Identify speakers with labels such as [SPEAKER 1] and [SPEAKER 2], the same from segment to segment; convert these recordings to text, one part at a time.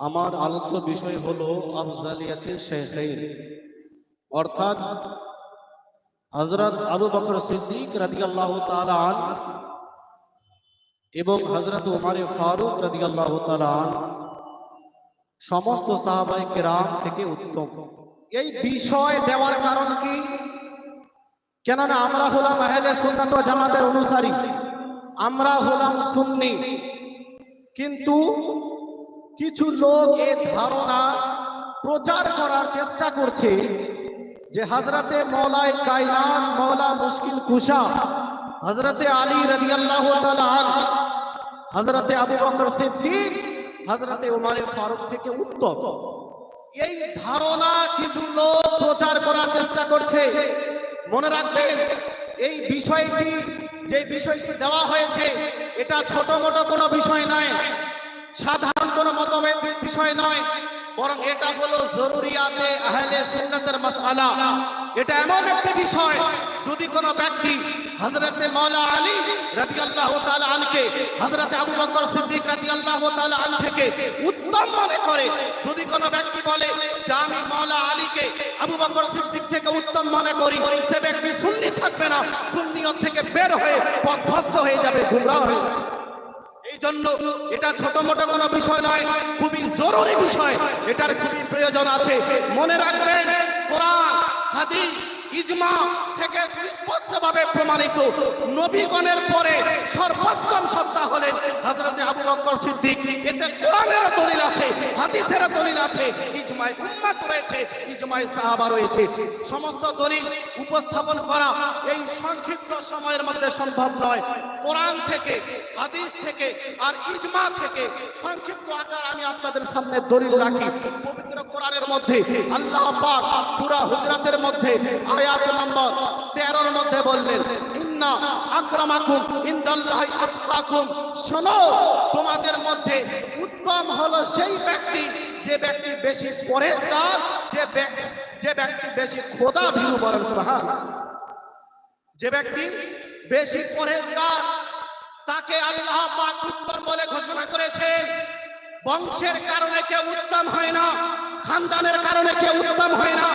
[SPEAKER 1] আমার আলোচ্য বিষয় হলো আফজালিয়াতে শেখাইন অর্থাৎ হজরত আবু বকর সিদ্দিক রাদিয়াল্লাহু তাআলা আন এবং হজরত উমারে ফারুক রাদিয়াল্লাহু তাআলা আন সমস্ত সাহাবাই কেরাম থেকে উত্তম।
[SPEAKER 2] এই বিষয় দেওয়ার কারণ কি? কেননা আমরা হলাম আহলে ওয়াল জামাতের অনুসারী, আমরা হলাম সুন্নি। কিন্তু কিছু লোক এ ধারণা প্রচার করার চেষ্টা করছে যে হজরতে মৌলায় কায়নাত মৌলা মুশকিল কুশা হজরতে আলী রাদিয়াল্লাহু হজরতে আবু বকর সিদ্দিক হজরতে উমারে ফারুক থেকে উত্তম। এই ধারণা কিছু লোক প্রচার করার চেষ্টা করছে। মনে রাখবেন, এই বিষয়টি, যে বিষয়টি দেওয়া হয়েছে, এটা ছোট মোটো কোনো বিষয় নয়। সাধারণ কোনো মতভেদ বিষয় নয়, বরং এটা হলো জরুরিয়াতে আহলে সুন্নাতের মাসআলা। এটা এমন একটি বিষয়, যদি কোনো ব্যক্তি হযরতে মাওলা আলী রাদিয়াল্লাহু তাআলা আনকে, হযরতে আবু বকর সিদ্দিক রাদিয়াল্লাহু তাআলা আন থেকে উত্তম মনে করে, যদি কোনো ব্যক্তি বলে যে আমি মাওলা আলীকে আবু বকর সিদ্দিক থেকে উত্তম মনে করি, সে ব্যক্তি সুন্নি থাকবে না, সুন্নিয়ত থেকে বের হয়ে পথভ্রষ্ট হয়ে যাবে, গুমরাহ হয়ে জন্য এটা ছোট মোটো কোনো বিষয় নয়, খুবই জরুরি বিষয়। এটার খুবই প্রয়োজন আছে। মনে রাখবেন, কোরআন, হাদিস ইজমা থেকে স্পষ্টভাবে প্রমাণিত। নবীগণের পরে সর্বোত্তম সত্তা হলেন আবু বকর সিদ্দিক। এতে কোরআনের দলিল আছে হাদিসের দলিল আছে, ইজমায় রয়েছে, ইজমায় সাহাবা রয়েছে। সমস্ত দলিল উপস্থাপন করা এই সংক্ষিপ্ত সময়ের মধ্যে সম্ভব নয়। কোরআন থেকে, হাদিস থেকে আর ইজমা থেকে সংক্ষিপ্ত আকার আমি আপনাদের সামনে দলিল রাখি। পবিত্র কোরআনের মধ্যে আল্লাহ পাক সূরা হুজরাতের মধ্যে আয়াত নম্বর 13 এর মধ্যে বললেন, ইন্না ইনদাল্লাহি আতকাকুম শোনো, তোমাদের মধ্যে উত্তম হলো সেই ব্যক্তি, যে ব্যক্তি বেশি যে যে ব্যক্তি বেশি খোদা ভীরু বলেন যে ব্যক্তি বেশি পরেজগার, তাকে আল্লাহ পাক উত্তম বলে ঘোষণা করেছেন। বংশের কারণে কেউ উত্তম হয় না, খানদানের কারণে কেউ উত্তম হয় না।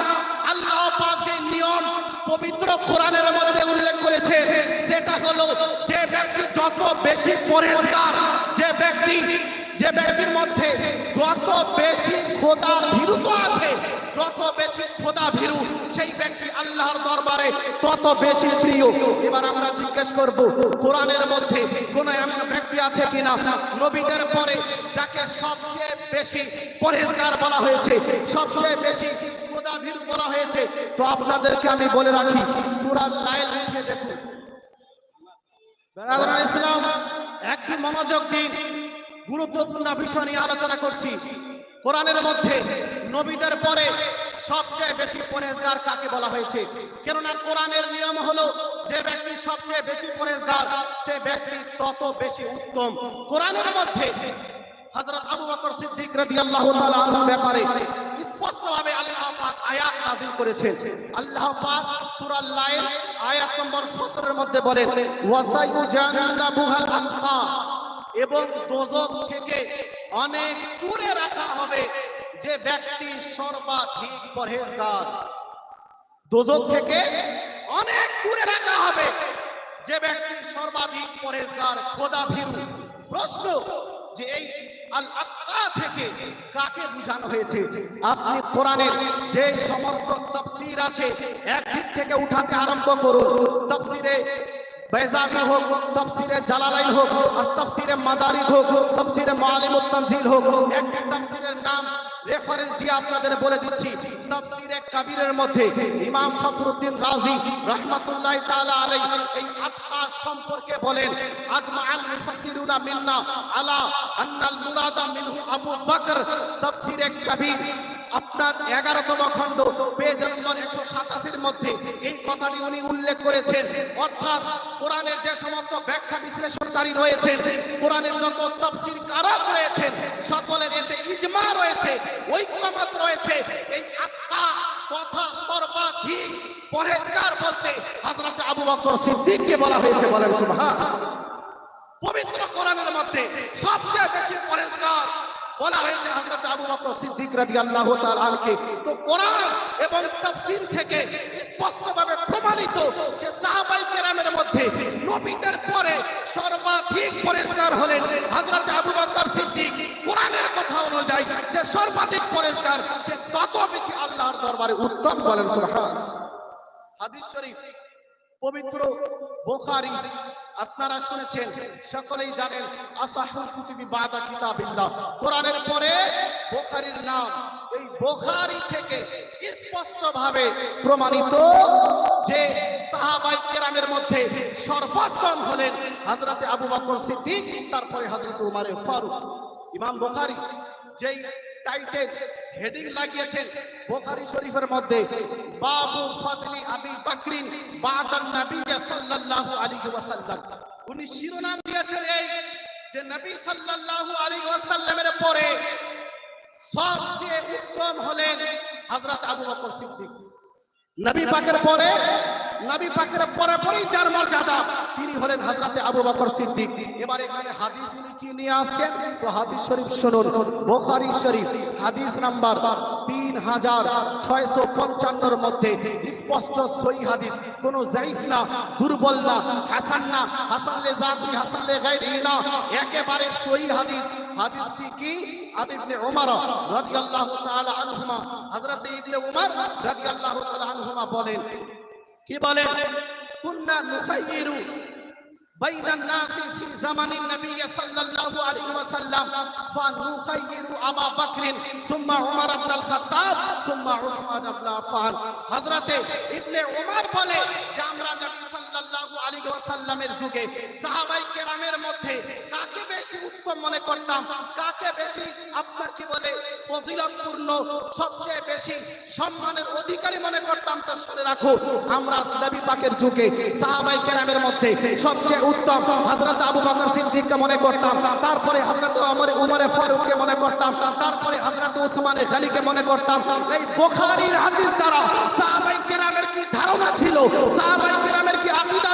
[SPEAKER 2] আল্লাহ পাক যে নিয়ম পবিত্র কোরআনের মধ্যে উল্লেখ করেছে সেটা হলো যে ব্যক্তি যত বেশি পরেজগার, যে ব্যক্তি, যে ব্যক্তির মধ্যে যত বেশি খোদা ভীরুত আছে, যত বেশি খোদা ভীরু, সেই ব্যক্তি আল্লাহর দরবারে তত বেশি প্রিয়। এবার আমরা জিজ্ঞেস করব, কোরআনের মধ্যে কোন এমন ব্যক্তি আছে কিনা? নবীদের পরে যাকে সবচেয়ে বেশি পরেজগার বলা হয়েছে, সবচেয়ে বেশি ভীরু বলা হয়েছে, তো আপনাদেরকে আমি বলে রাখি, সূরা লাইল উঠে দেখুন। ইসলাম একটি মনোযোগ দিন, গুরুত্বপূর্ণ বিষয় নিয়ে আলোচনা করছি। কোরআনের মধ্যে নবীদের পরে সবচেয়ে বেশি পরেজগার কাকে বলা হয়েছে? কেননা কোরআনের নিয়ম হলো, যে ব্যক্তি সবচেয়ে বেশি পরেজগার, সে ব্যক্তি তত বেশি উত্তম। কোরআনের মধ্যে হযরত আবু বকর সিদ্দিক রাদিয়াল্লাহু তাআলা ব্যাপারে স্পষ্টভাবে আয়াত নাযিল করেছেন। আল্লাহ পাক সূরা লাইল আয়াত নম্বর 17 এর মধ্যে বলেন, ওয়াসাইউ জান্নাবুহাল আতকা এবং দোজক থেকে অনেক দূরে রাখা হবে যে ব্যক্তি সর্বাধিক পরহেজগার। দোজক থেকে অনেক দূরে রাখা হবে যে ব্যক্তি সর্বাধিক পরহেজগার। খোদা ভীরু। প্রশ্ন যে এই আল আক্তা থেকে কাকে বোঝানো হয়েছে? আপনি কোরআনের যে সমস্ত তাফসীর আছে একদিক থেকে উঠাতে আরম্ভ করুন। তাফসীরে বেজাবি হোক তফসিরে জালালাইন হোক আর তফসিরে মাদারিদ হোক তফসিরে মালিমুত তানজিল হোক একটি তফসিরের নাম রেফারেন্স দিয়ে আপনাদের বলে দিচ্ছি, তাফসিরে কাবিরের মধ্যে ইমাম ফখরুদ্দিন রাজি রাহমাতুল্লাহ তাআলা আলাই এই আতকা সম্পর্কে বলেন আজমা আল মুফাসসিরুনা মিন্না আলা আন্নাল মুরাদা মিনহু আবু বকর। তাফসিরে কাবীর আপনার এগারোতম খণ্ড পেজ নম্বর একশো সাতাশির মধ্যে এই কথাটি উনি উল্লেখ করেছেন। অর্থাৎ কোরআনের যে সমস্ত ব্যাখ্যা বিশ্লেষণকারী রয়েছেন, কোরআনের যত তফসির কারক রয়েছেন, সকলের এতে ইজমা রয়েছে, ঐক্যমত রয়েছে। এই আত্মা, কথা সর্বাধিক পরেজগার বলতে হযরত আবু বকর সিদ্দিককে বলা হয়েছে, বলেন সুবহান। পবিত্র কোরআনের মধ্যে সবচেয়ে বেশি পরেজগার বলা হয়েছে হযরত আবু বকর সিদ্দিক এবং প্রমাণিত মধ্যে নবীদের পরে সর্বাধিক পরিষ্কার হলেন হযরত আবু বকর সিদ্দিক। কথা অনুযায়ী যে সর্বাধিক পরিষ্কার সে তত বেশি আল্লাহর দরবারে উত্তম বলেন সুবহান হাদিস শরীফ পবিত্র বোখারি, আপনারা শুনেছেন, সকলেই জানেন, আসাহুল কুতুবি বাদা কিতাবিল্লাহ। কোরআনের পরে বোখারির নাম, এই বোখারি থেকে স্পষ্টভাবে প্রমাণিত যে সাহাবাই কেরামের মধ্যে সর্বোত্তম হলেন হযরতে আবু বকর সিদ্দিক, তারপরে হযরত উমারে ফারুক। ইমাম বোখারি যেই টাইটেল হেডিং লাগিয়েছেন বোখারি শরীফের মধ্যে, বাবু ফাদলি আবি বাকরিন বাদান নবী সাল্লাল্লাহু আলাইহি ওয়াসাল্লাম। উনি শিরোনাম দিয়েছেন এই যে নবী সাল্লাল্লাহু আলাইহি ওয়াসাল্লামের পরে সবচেয়ে উত্তম হলেন হযরত আবু বকর সিদ্দিক। নবী পাকের পরে, নবী পাকের পরে পরেই যার মর্যাদা, তিনি হলেন হাজরাতে আবু বকর সিদ্দিক। এবার এখানে হাদিস উনি কি নিয়ে আসছেন? তো হাদিস শরীফ শুনুন, বোখারি শরীফ, হাদিস নাম্বার তিন হাজার ছয়শো পঞ্চান্নর মধ্যে স্পষ্ট সই হাদিস। কোনো জাইফ না, দুর্বল না, হাসান না, হাসান লে জাতি, হাসান লে গায়রি না, একেবারে সই হাদিস। হাদিসটি কি? আন ইবনে উমর রাদিয়াল্লাহু তাআলা আনহুমা। হযরত ইবনে উমর রাদিয়াল্লাহু তাআলা আনহুমা কি বলেন? بين الناس في زمن النبي صلى الله عليه وسلم فنخير أبا بكر ثم عمر بن الخطاب ثم عثمان بن عفان حضرت ابن عمر বলে যে আমরা নবী সাল্লাল্লাহু যুগে সাহাবাই কেরামের মধ্যে কাকে বেশি উত্তম মনে করতাম? কাকে বেশি আপনার কি বলে ফজিলতপূর্ণ, সবচেয়ে বেশি সম্মানের অধিকারী মনে করতাম? রাখো, আমরা নবী পাকের যুগে সাহাবাই কেরামের মধ্যে সবচেয়ে উত্তম হযরত আবু বকর সিদ্দিককে মনে করতাম, তারপরে হযরত ওমর, উমরে ফারুককে মনে করতাম, তারপরে হযরত মনে করতাম। এই বুখারীর হাদিস দ্বারা সাহাবাই কেরামের কি ধারণা ছিল? সাহাবাই কেরামের কি আকীদা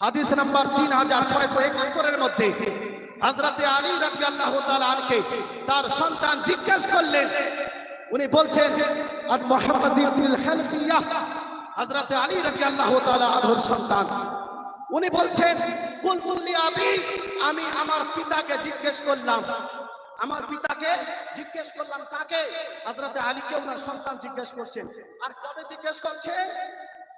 [SPEAKER 2] হাদিস নাম্বার 3671 এর মধ্যে হযরতে আলী রাদিয়াল্লাহু তাআলা আনকে তার সন্তান জিজ্ঞেস করলেন, উনি বলছেন আর মোহাম্মদ হযরতে আলী রাদিয়াল্লাহু তাআলা আনহুর সন্তান, উনি বলছেন কুলতুল্লি আবি, আমি আমার পিতাকে জিজ্ঞেস করলাম। আমার পিতাকে জিজ্ঞেস করলাম, কাকে? হযরতে আলীকে ওনার সন্তান জিজ্ঞেস করছেন। আর কবে জিজ্ঞেস করছে?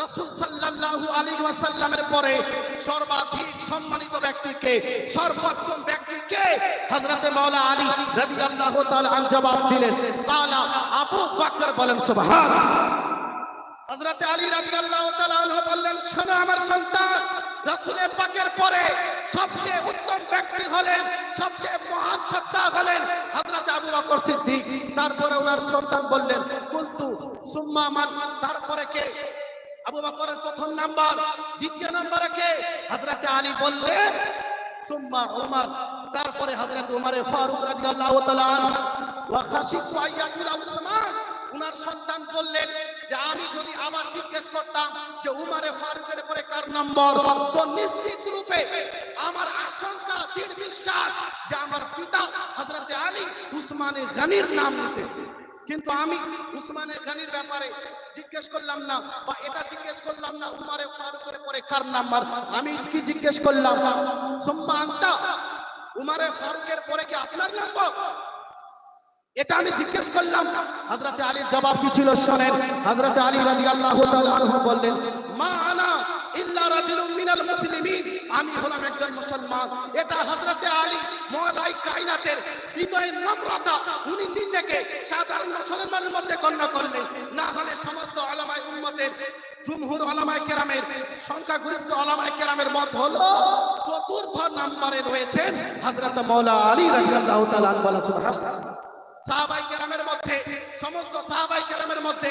[SPEAKER 2] রাসূল ওয়াসাল্লামের পরে সর্বাধিক সম্মানিত ব্যক্তিকে আলী আন জবাব দিলেন বলেন আলী তাআলা আনহু বললেন আমার সন্তান, রাসূলের পাকের পরে সবচেয়ে উত্তম ব্যক্তি হলেন, সবচেয়ে মহান সত্তা হলেন হযরতে আবু বকর তারপরে ওনার সন্তান বললেন, কুলতু, সুম্মা তারপরে কে? আবু বকরের প্রথম নাম্বার, দ্বিতীয় নম্বরে কে? হযরতে আলী বললেন, সুম্মা উমর। তারপরে হযরত উমরে ফারুক রাদিয়াল্লাহু তাআলা ওয়া খাশিতু আইয়াকুলা উসমান। উনার সন্তান বললেন যে, আমি যদি আবার জিজ্ঞেস করতাম যে, উমারে ফারুকের পরে কার নম্বর, তো নিশ্চিত রূপে আমার আশঙ্কা, দৃঢ় বিশ্বাস যে, আমার পিতা হযরতে আলী উসমানে গনির নাম নিতেন। কিন্তু আমি উসমানে গনির ব্যাপারে জিজ্ঞেস করলাম না, বা এটা জিজ্ঞেস করলাম না উমারে ফারুকের পরে কার নাম্বার, আমি কি জিজ্ঞেস করলাম, সুম্মা আনতা উমারে ফারুকের পরে কি আপনার নাম্বার? এটা আমি জিজ্ঞেস করলাম, হযরতে আলীর জবাব কি ছিল শোনেন, হযরতে আলী তাআলা আনহু বললেন, মা আনা ইল্লা রাজুলুম মিনাল মুসলিমিন। আমি হলাম একজন মুসলমান। এটা হযরতে আলী মওলাই কায়নাতের বিনয়ের নম্রতা, উনি নিজেকে সাধারণ মুসলমানের মধ্যে গণ্য করলেন। না হলে সমস্ত ওলামায়ে উম্মতের, জুমহুর ওলামায়ে কেরামের, সংখ্যাগরিষ্ঠ ওলামায়ে কেরামের মত হলো চতুর্থ নম্বরে রয়েছেন হযরত মাওলা আলী রাদিয়াল্লাহু তাআলা আনহু সাহাবাই কেরামের মধ্যে, সমস্ত সাহাবাই কেরামের মধ্যে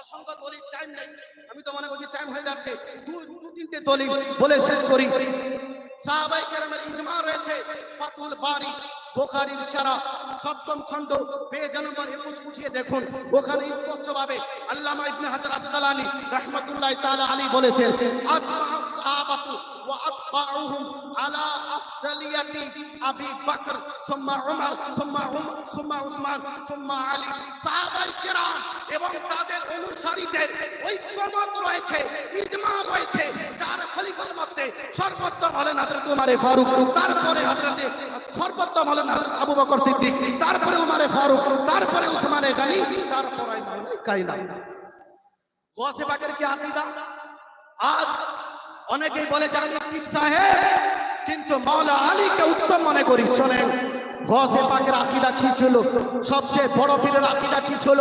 [SPEAKER 2] অসংখ্য দলিল টাইম নেই। আমি তো মনে করছি টাইম হয়ে যাচ্ছে। দু তিনটে দলিল বলে শেষ করি। সাহাবাই কেরামের ইজমা রয়েছে, ফাতুল বারি, বোখারির সারা সপ্তম খণ্ড পেজ নম্বর একুশ, উঠিয়ে দেখুন। ওখানে স্পষ্ট ভাবে আল্লামা ইবনে হাজার আসকালানি রহমতুল্লাহ তাআলা আলী বলেছেন, আজমা সাহাবাতু আতবাউহুম আলা আফদালিয়াতি আবি বকর, সুম্মা উমর সুম্মা উমর সুম্মা উসমান, সুম্মা আলী। সাহাবাই কেরাম এবং তাদের অনুসারীদের ঐক্যমত রয়েছে, ইজমা রয়েছে চার খলিফার মধ্যে সর্বোত্তম হলেন হযরত উমারে ফারুক, তারপরে হযরতে সর্বোত্তম হলেন হযরত আবু বকর সিদ্দিক, তারপরে উমারে ফারুক, তারপরে উসমানে গনি, তারপরে কাইনা গৌসে পাকের কি আকীদা? আজ অনেকেই বলে সাহেব, কিন্তু মাওলা আলীকে উত্তম মনে করি, শোনেন। গসে পাকের আকীদা কি ছিল? সবচেয়ে বড় পীরের আকীদা কি ছিল?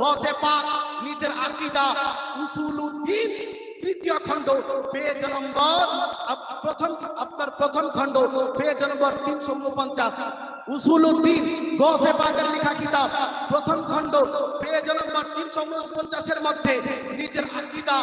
[SPEAKER 2] গসে পাক নিজের আকীদা উসুলুদ্দিন তৃতীয় খণ্ড পেজ নম্বর প্রথম, আপনার প্রথম খণ্ড পেজ নম্বর তিনশো উনপঞ্চাশ। উসুলুদ্দিন গসে পাকের লেখা কিতাব, প্রথম খণ্ড পেজ নম্বর তিনশো উনপঞ্চাশের মধ্যে নিজের আকীদা,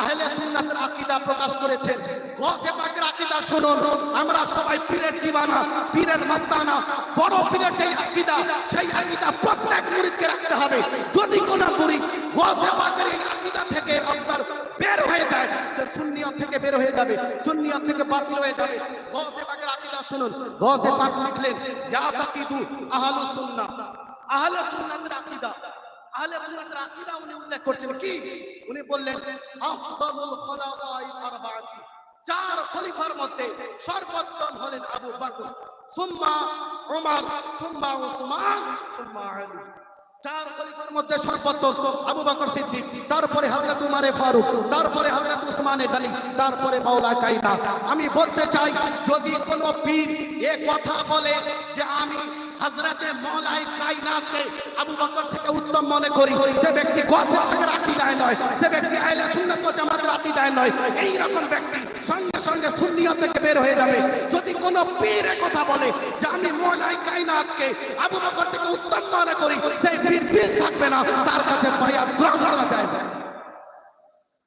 [SPEAKER 2] আহলে সুন্নাতের আকীদা প্রকাশ করেছেন। গসে পাকের আকীদা শুনুন, আমরা সবাই পীরের দিওয়ানা পীরের মাস্তানা, বড় পীরের যেই আকীদা, সেই আকীদা প্রত্যেক মুরিদকে রাখতে হবে। যদি কোন মুরিদ গসে পাকের এই আকীদা থেকে আপনার বের হয়ে যায়, সে সুন্নিয়ত থেকে বের হয়ে যাবে, সুন্নিয়ত থেকে বাতিল হয়ে যাবে। গসে পাকের আকীদা শুনুন গসে পাক লিখলেন, ইয়া তাকিদু আহলুস সুন্নাহ। আহলে সুন্নাতের আহলে সুন্নাতের আকীদা উনি উল্লেখ করছেন কি? উনি বললেন, আফদালুল খুলাফায়ে আরবাআতি। চার খলিফার মধ্যে সর্বোত্তম হলেন আবু বকর, সুম্মা ওমর সুম্মা উসমান, সুম্মা আলী। চার খলিফার মধ্যে সর্বোত্তম আবু বকর সিদ্দিক, তারপরে হযরত উমারে ফারুক, তারপরে হযরত উসমানে গনি, তারপরে মাওলা কাইনা আমি বলতে চাই, যদি কোনো পীর এ কথা বলে যে আমি হযরতে মাওলাই কায়নাতকে আবু বকর থেকে উত্তম মনে করি, সে ব্যক্তি গসে পাকের আকীদায় নয়, সে ব্যক্তি আহলে সুন্নাত ওয়াল জামাতের আকীদায় নয়। এই রকম ব্যক্তি সঙ্গে সঙ্গে সুন্নিয়ত থেকে বের হয়ে যাবে। যদি কোনো পীর কথা বলে যে আমি মাওলাই কায়নাতকে আবু বকর থেকে উত্তম মনে করি, সেই পীর পীর থাকবে না, তার কাছে বায়াত গ্রহণ করা যায়।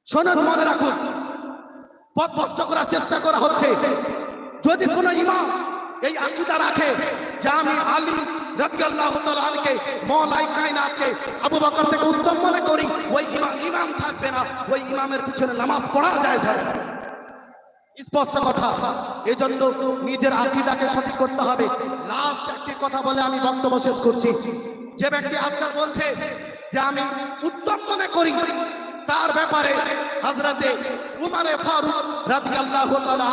[SPEAKER 2] শোনেন, মনে রাখুন পথ করার চেষ্টা করা হচ্ছে। যদি কোনো ইমাম এই আকীদা রাখে আমি আলী রাদিয়াল্লাহু তাআলা আনকে মওলাই কায়নাতকে আবু বকর থেকে উত্তম মনে করি, ওই ইমাম ইমাম থাকবে না, ওই ইমামের পিছনে নামাজ পড়া যায় না স্পষ্ট কথা, এজন্য নিজের আকীদাকে সঠিক করতে হবে। লাস্ট একটি কথা বলে আমি বক্তব্য শেষ করছি। যে ব্যক্তি আজকাল বলছে যে আমি উত্তম মনে করি, তার ব্যাপারে হযরতে উমারে ফারুক রাদিয়াল্লাহু তাআলা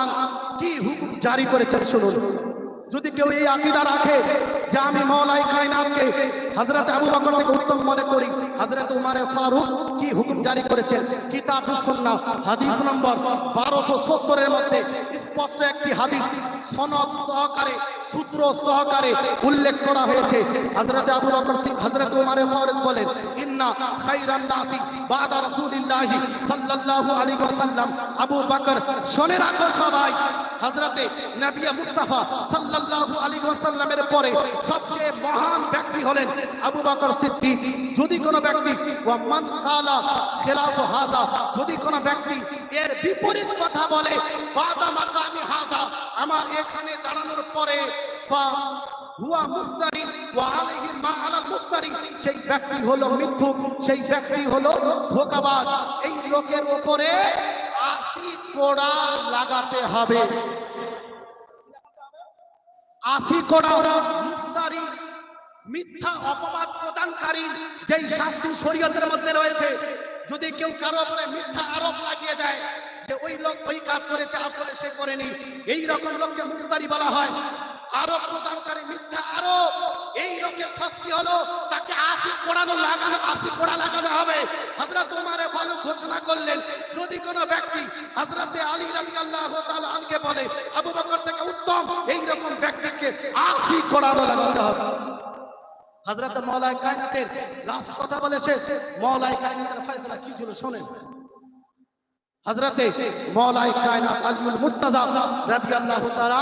[SPEAKER 2] কি হুকুম জারি করেছেন শুনুন। যদি কেউ এই আকিদা রাখে যে আমি মওলাই কায়নাতকে হযরত আবু বকর থেকে উত্তম মনে করি। হযরত উমারে ফারুক কি হুকুম জারি করেছেন? কিতাবুস সুন্নাহ, হাদিস নম্বর 1270 এর মধ্যে স্পষ্ট একটি হাদিস সনদ সহকারে, সূত্র সহকারে উল্লেখ করা হয়েছে। হযরত আবু বকর হযরত উমারে ফারুক বলেন, ইন্না খাইরান নাসি বাদা রাসূলিল্লাহি সাল্লাল্লাহু আলাইহি ওয়াসাল্লাম। আবু বকর শুনে রাখো সবাই। হযরতে নবী মুস্তাফা সাল্লাল্লাহু আলাইহি ওয়াসাল্লামের পরে সবচেয়ে মহান ব্যক্তি হলেন আবু বকর সিদ্দিক। যদি কোনো ব্যক্তি, ওয়া মান যদি কোনো ব্যক্তি এর বিপরীত কথা বলে, বাদা হাযা, আমার এখানে দাঁড়ানোর পরে হুয়া মুফতারি, ওয়া সেই ব্যক্তি হলো মিথ্যুক, সেই ব্যক্তি হলো ধোঁকাবাজ। এই লোকের উপরে আশি কোড়া লাগাতে হবে। আশি কোড়া মুফতারি, মিথ্যা অপবাদ প্রদানকারী যেই শাস্তি শরীয়তের মধ্যে রয়েছে, যদি কেউ কারও উপরে মিথ্যা আরোপ লাগিয়ে দেয় যে ওই লোক ওই কাজ করেছে, আসলে সে করেনি। এই রকম লোককে মুফতারি বলা হয়। আরোপ প্রদানকারী মিথ্যা আরোপ। এই লোকের শাস্তি হলো তাকে আশি কোড়ানো লাগানো আশি কোড়া লাগানো হবে। হযরত উমারে ফারুক ঘোষণা করলেন, যদি কোনো ব্যক্তি হযরতে আলী রাদিয়াল্লাহু তাআলা আনকে বলে, আবু বকর থেকে উত্তম এই রকম ব্যক্তিকে আশি কোড়ানো লাগাতে হবে। হযরত মৌলাই কায়নাতের লাস্ট কথা বলে শেষ। মৌলাই কায়নাতের ফয়সালা কি ছিল শোনেন। হযরতে মৌলাই কায়নাত আলিউল মুর্তাজা রাদিয়াল্লাহু তাআলা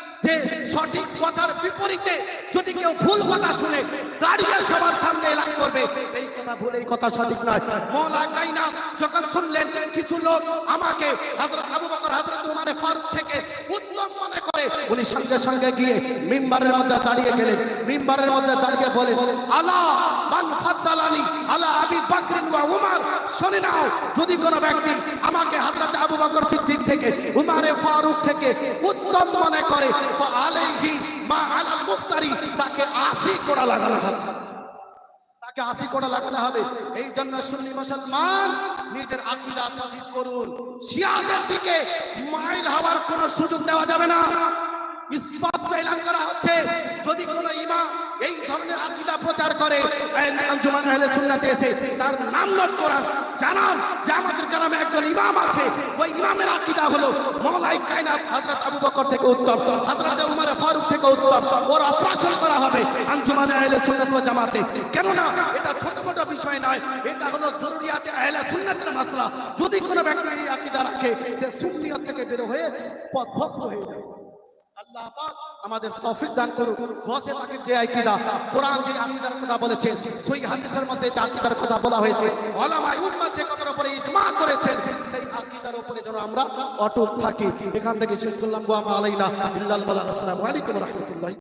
[SPEAKER 2] যে সঠিক কথার বিপরীতে যদি কেউ ভুল কথা শুনে দাঁড়িয়ে সবার সামনে এলান করবে। এই কথা ভুল, এই কথা সঠিক নয়। মৌলা কাইনা যখন শুনলেন, কিছু লোক আমাকে ফারুক থেকে উত্তম মনে করে, উনি সঙ্গে সঙ্গে গিয়ে মিম্বারের মধ্যে দাঁড়িয়ে গেলেন। মিম্বারের মধ্যে দাঁড়িয়ে বলেন আলা মান ফাদ্দালানি আলা আবি বকর ওয়া উমর। শুনে নাও, যদি কোনো ব্যক্তি আমাকে হযরত আবু বকর সিদ্দিক থেকে, উমারে ফারুক থেকে উত্তম মনে করে তাকে আশি কোড়া লাগানো হবে। তাকে আশি লাগানো হবে। এই জন্য সুন্নি মুসলমান নিজের আকীদা সঠিক করুন। শিয়াদের দিকে মাইল হওয়ার কোনো সুযোগ দেওয়া যাবে না। স্পষ্ট এলান করা হচ্ছে। যদি কোন ইমাম এই ধরনের আকীদা প্রচার করে আঞ্জুমান আহলে সুন্নাতে এসে তার নাম নোট করান, জানান যে আমাদের গ্রামে একজন ইমাম আছে। ওই ইমামের আকীদা হলো মৌলাই কায়নাত হযরত আবু বকর থেকে উত্তম, হযরত উমর ফারুক থেকে উত্তম। ওর অপারেশন করা হবে আঞ্জুমান আহলে সুন্নাত ওয়াল জামাতে। কেন না এটা ছোট ছোট বিষয় নয়, এটা হলো জরুরিয়াতে আহলে সুন্নাতের মাসলা। যদি কোনো ব্যক্তি এই আকীদা রাখে, সে সুন্নিয়ত থেকে বের হয়ে পথভ্রষ্ট হয়ে যায়। আমাদের তৌফিক দান করুন গসে পাকের যে আকীদা, কোরআন যে আকীদার কথা বলেছে সেই হাদিসের মধ্যে যে আকীদার কথা বলা হয়েছে, ওলামায়ে উম্মত যে কথার উপরে ইজমা করেছেন, সেই আকীদার উপরে যেন আমরা অটুট থাকি। এখান থেকে শেষ করলাম। গো আমা আলাইনা ইল্লাল বালা। আসসালামু আলাইকুম ওয়া রাহমাতুল্লাহ।